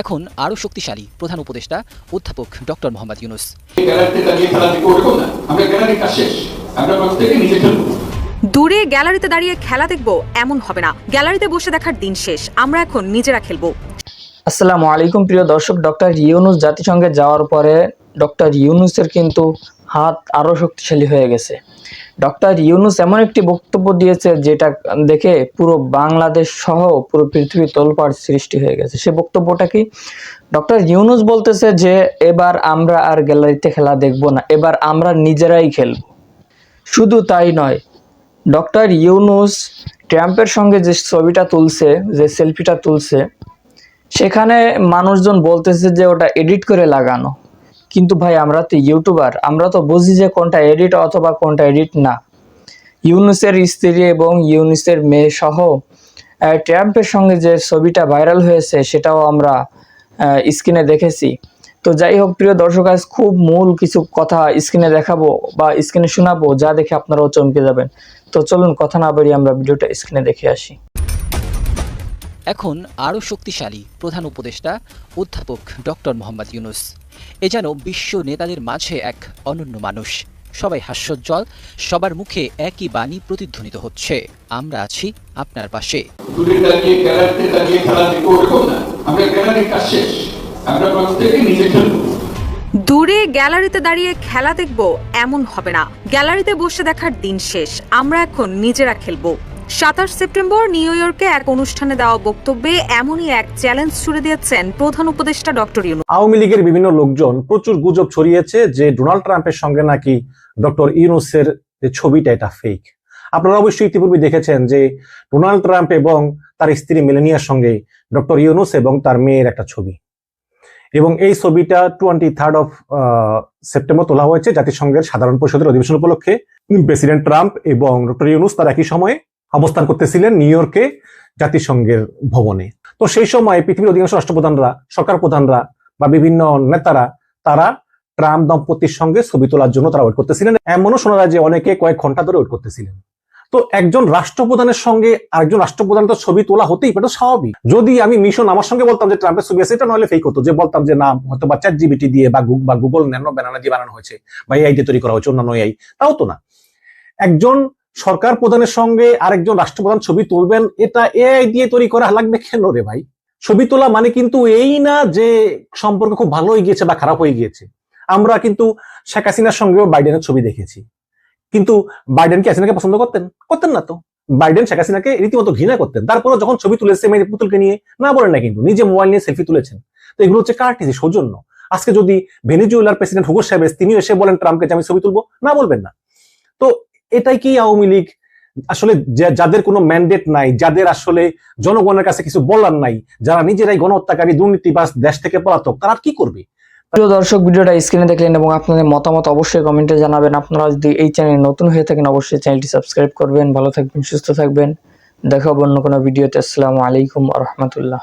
এখন আরও শক্তিশালী প্রধান উপদেষ্টা অধ্যাপক ডক্টর মোহাম্মদ ইউনুস। গ্যালারিতে দাঁড়িয়ে খেলা দেখব ওরকম না আমরা গ্যালারির কাজ শেষ আমরা প্রত্যেকে নিজে খেলব দূরে গ্যালারিতে দাঁড়িয়ে খেলা দেখব এমন হবে না। গ্যালারিতে বসে দেখার দিন শেষ। আমরা এখন নিজেরা খেলব। আসসালামু আলাইকুম প্রিয় দর্শক ডক্টর ইউনুস জাতিসংঘে যাওয়ার পরে ডক্টর ইউনুসের কিন্তু হাত আরও শক্তিশালী হয়ে গেছে। ডক্টর ইউনুস এমন একটি বক্তব্য দিয়েছে যেটা দেখে পুরো বাংলাদেশ সহ পুরো পৃথিবী তোলপাড় সৃষ্টি হয়ে গেছে। সে বক্তব্যটা কি? ডক্টর ইউনুস বলতেছে যে, এবার আমরা আর গ্যালারিতে খেলা দেখব না, এবার আমরা নিজেরাই খেলব। শুধু তাই নয়, ডক্টর ইউনুস ট্রাম্পের সঙ্গে যে ছবিটা তুলছে, যে সেলফিটা তুলছে, সেখানে মানুষজন বলতেছে যে, ওটা এডিট করে লাগানো। কিন্তু ভাই, আমরা তো ইউটিউবার আমরা তো বুঝি যে কোনটা এডিট অথবা কোনটা এডিট না। ইউনুসের স্ত্রী এবং ইউনুসের মেয়ে সহ ট্রাম্পের সঙ্গে যে ছবিটা ভাইরাল হয়েছে, সেটাও আমরা স্ক্রিনে দেখেছি। তো যাই হোক, প্রিয় দর্শক, আজ খুব মূল কিছু কথা স্ক্রিনে দেখাবো বা স্ক্রিনে শোনাবো, যা দেখে আপনারাও চমকে যাবেন। তো চলুন, কথা না বাড়িয়ে আমরা ভিডিওটা স্ক্রিনে দেখে আসি। এখন আরও শক্তিশালী প্রধান উপদেষ্টা অধ্যাপক ডক্টর মোহাম্মদ ইউনুস। এ যেন বিশ্ব নেতাদের মাঝে এক অনন্য মানুষ। সবাই হাস্যোজ্জ্বল সবার মুখে একই বাণী প্রতিধ্বনিত হচ্ছে। আমরা আছি আপনার পাশে। দূরে গ্যালারিতে দাঁড়িয়ে খেলা দেখব এমন হবে না। গ্যালারিতে বসে দেখার দিন শেষ। আমরা এখন নিজেরা খেলব। সাতাশ সেপ্টেম্বর নিউ ইয়র্কে এক অনুষ্ঠানে দেওয়া বক্তব্যে এমনই এক চ্যালেঞ্জ ছুড়ে দিয়েছেন প্রধান উপদেষ্টা ডক্টর ইউনু। আওয়ামী লীগের বিভিন্ন লোকজন প্রচুর গুজব ছড়িয়েছে যে ডোনাল্ড ট্রাম্পের সঙ্গে নাকি ডক্টর ইউনুসের যে ছবিটা, এটা ফেক আপনারা অবশ্যই ইতিপূর্বে দেখেছেন যে ডোনাল্ড ট্রাম্প এবং তার স্ত্রী মেলেনিয়ার সঙ্গে ডক্টর ইউনুস এবং তার মেয়ের একটা ছবি। এবং এই ছবিটা টোয়েন্টি থার্ড অফ সেপ্টেম্বর তোলা হয়েছে জাতিসংঘের সাধারণ পরিষদের অধিবেশন উপলক্ষে। প্রেসিডেন্ট ট্রাম্প এবং ডক্টর ইউনুস তার একই সময়ে অবস্থান করতেছিলেন নিউ ইয়র্কে জাতিসংঘের ভবনে। তো সেই সময় পৃথিবীর অধিকাংশ রাষ্ট্রপ্রধানরা, সরকার প্রধানরা বা বিভিন্ন নেতারা, তারা ট্রাম্প দম্পতির সঙ্গে ছবি তোলার জন্য তারা ওয়েট করতেছিলেন। এমনও শোনা যায় যে অনেকে কয়েক ঘণ্টা ধরে ওয়েট করতেছিলেন। তো একজন রাষ্ট্রপ্রধানের সঙ্গে আরেকজন রাষ্ট্রপ্রধান তো ছবি তোলা হতেই পারে স্বাভাবিক। যদি আমি মিশন আমার সঙ্গে বলতাম যে ট্রাম্পের ছবি আছে, এটা নইলে ফেক হতো। যে বলতাম যে না, হয়তো বা চ্যাট জিবিটি দিয়ে বা বা গুগল ন্যানো ব্যানানা দিয়ে বানানো হয়েছে, বা এআই দিয়ে তৈরি করা হয়েছে, অন্যান্য এআই তাও তো না। একজন সরকার প্রধানের সঙ্গে আরেকজন রাষ্ট্রপ্রধান ছবি তুলবেন, এটা এআই দিয়ে তৈরি করা লাগবে কেন রে ভাই? ছবি তোলা মানে কিন্তু এই না যে সম্পর্ক খুব ভালো হয়ে গিয়েছে বা খারাপ হয়ে গিয়েছে। আমরা কিন্তু শেখ হাসিনার সঙ্গেও বাইডেনের ছবি দেখেছি। কিন্তু বাইডেন কি হাসিনাকে পছন্দ করতেন? করতেন না তো। বাইডেন শেখ হাসিনাকে রীতিমতো ঘৃণা করতেন। তারপরে যখন ছবি তুলেছে মেয়ে পুতুলকে নিয়ে, না বলেন না কিন্তু, নিজে মোবাইল নিয়ে সেলফি তুলেছেন। তো এগুলো হচ্ছে কার্টিসি সৌজন্য। আজকে যদি ভেনিজুয়েলার প্রেসিডেন্ট হুগো সাহেব তিনিও এসে বলেন ট্রাম্পকে যে আমি ছবি তুলবো, না বলবেন না। তো এটাই কি আওয়ামী লীগ? আসলে যাদের কোনো ম্যান্ডেট নাই, যাদের আসলে জনগণের কাছে কিছু বলার নাই, যারা নিজেরাই গণহত্যাকারী দুর্নীতিবাস দেশ থেকে পলাতক, তারা কি করবে? প্রিয় দর্শক, ভিডিওটা স্ক্রিনে দেখলেন এবং আপনাদের মতামত অবশ্যই কমেন্টে জানাবেন। আপনারা যদি এই চ্যানেল নতুন হয়ে থাকেন, অবশ্যই চ্যানেলটি সাবস্ক্রাইব করবেন। ভালো থাকবেন, সুস্থ থাকবেন। দেখা হবে অন্য কোনো ভিডিওতে। আসসালামু আলাইকুম রহমতুল্লাহ।